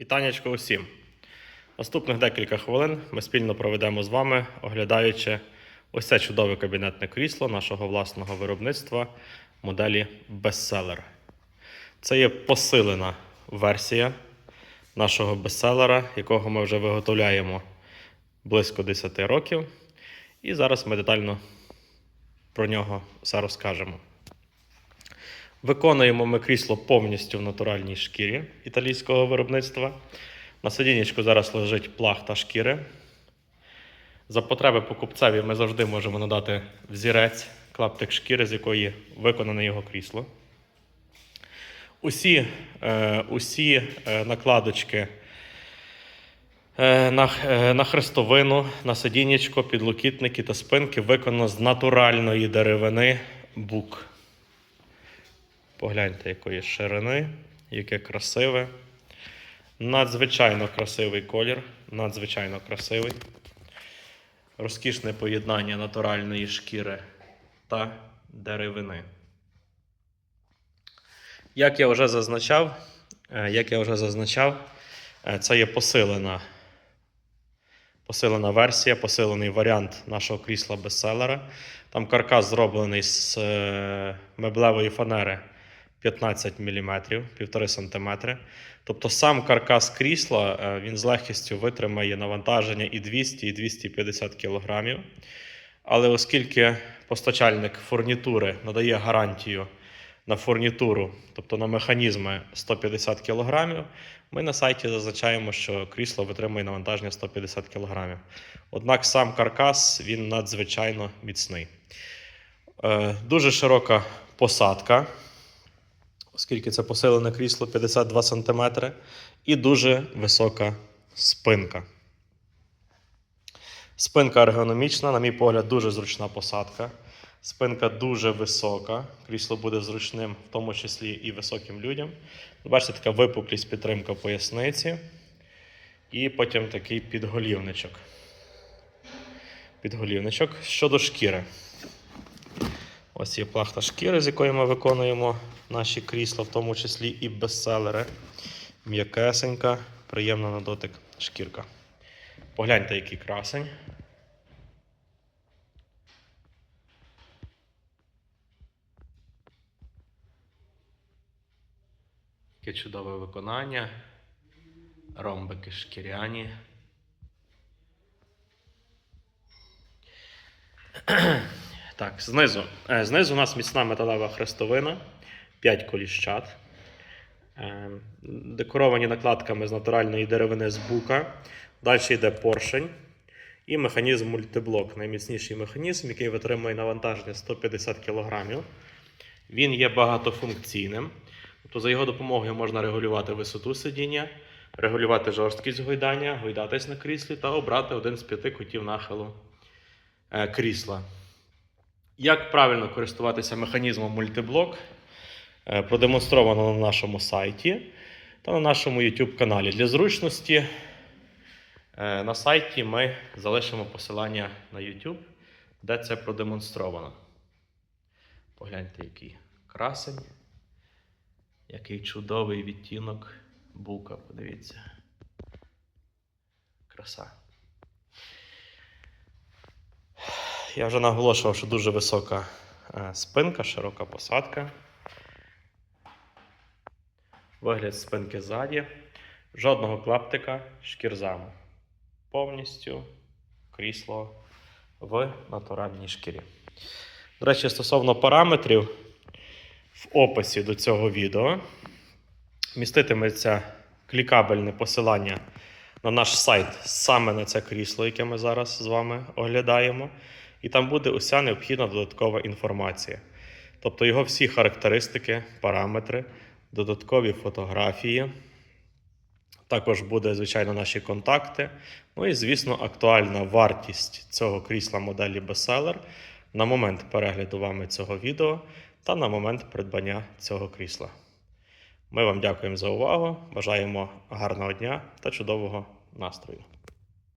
Вітанечко усім. Наступних декілька хвилин ми спільно проведемо з вами, оглядаючи ось це чудове кабінетне крісло нашого власного виробництва моделі Bestseller. Це є посилена версія нашого бестселера, якого ми вже виготовляємо близько 10 років. І зараз ми детально про нього все розкажемо. Виконуємо ми крісло повністю в натуральній шкірі італійського виробництва. На сидінечку зараз лежить плахта шкіри. За потреби покупцеві ми завжди можемо надати взірець, клаптик шкіри, з якої виконане його крісло. Усі, е, усі е, накладочки е, на, е, на хрестовину, на сидінечко, підлокітники та спинки виконано з натуральної деревини бук. Погляньте, якої ширини, яке красиве. Надзвичайно красивий колір, надзвичайно красивий. Розкішне поєднання натуральної шкіри та деревини. Як я вже зазначав, е, як я вже зазначав, е, це є посилена, посилена версія, посилений варіант нашого крісла бестселера. Там каркас зроблений з е, меблевої фанери 15 мм, 1,5 см. Тобто сам каркас крісла е, він з легкістю витримає навантаження і 200, і 250 кг. Але оскільки постачальник фурнітури надає гарантію на фурнітуру, тобто на механізми 150 кг, ми на сайті зазначаємо, що крісло витримує навантаження 150 кг. Однак сам каркас він надзвичайно міцний. Е, Дуже широка посадка, оскільки це посилене крісло 52 см, і дуже висока спинка. Спинка ергономічна, на мій погляд, дуже зручна посадка. Спинка дуже висока. Крісло буде зручним, в тому числі і високим людям. Бачите, така випуклість підтримка поясниці. І потім такий підголівничок. Підголівничок щодо шкіри. Ось є плахта шкіри, з якої ми виконуємо наші крісла, в тому числі і бестселери. М'якесенька, приємна на дотик шкірка. Погляньте, який красень. Яке чудове виконання. Ромбики шкіряні. Так, знизу. Е, Знизу у нас міцна металева хрестовина, 5 коліщат. Е, Декоровані накладками з натуральної деревини з бука. Далі йде поршень і механізм мультиблок. Найміцніший механізм, який витримує навантаження 150 кг. Він є багатофункційним. Тобто за його допомогою можна регулювати висоту сидіння, регулювати жорсткість гойдання, гойдатись на кріслі та обрати один з п'яти кутів нахилу е, крісла. Як правильно користуватися механізмом мультиблок, е, продемонстровано на нашому сайті та на нашому YouTube каналі. Для зручності е, на сайті ми залишимо посилання на YouTube, де це продемонстровано. Погляньте, який красень, який чудовий відтінок бука. Подивіться. Краса. Я вже наголошував, що дуже висока е, спинка, широка посадка. Вигляд спинки ззаді. Жодного клаптика шкірзаму. Повністю крісло в натуральній шкірі. До речі, стосовно параметрів, в описі до цього відео міститиметься клікабельне посилання на наш сайт саме на це крісло, яке ми зараз з вами оглядаємо. І там буде уся необхідна додаткова інформація. Тобто його всі характеристики, параметри, додаткові фотографії. Також буде, звичайно, наші контакти. Ну і, звісно, актуальна вартість цього крісла моделі Bestseller на момент перегляду вами цього відео та на момент придбання цього крісла. Ми вам дякуємо за увагу, бажаємо гарного дня та чудового настрою.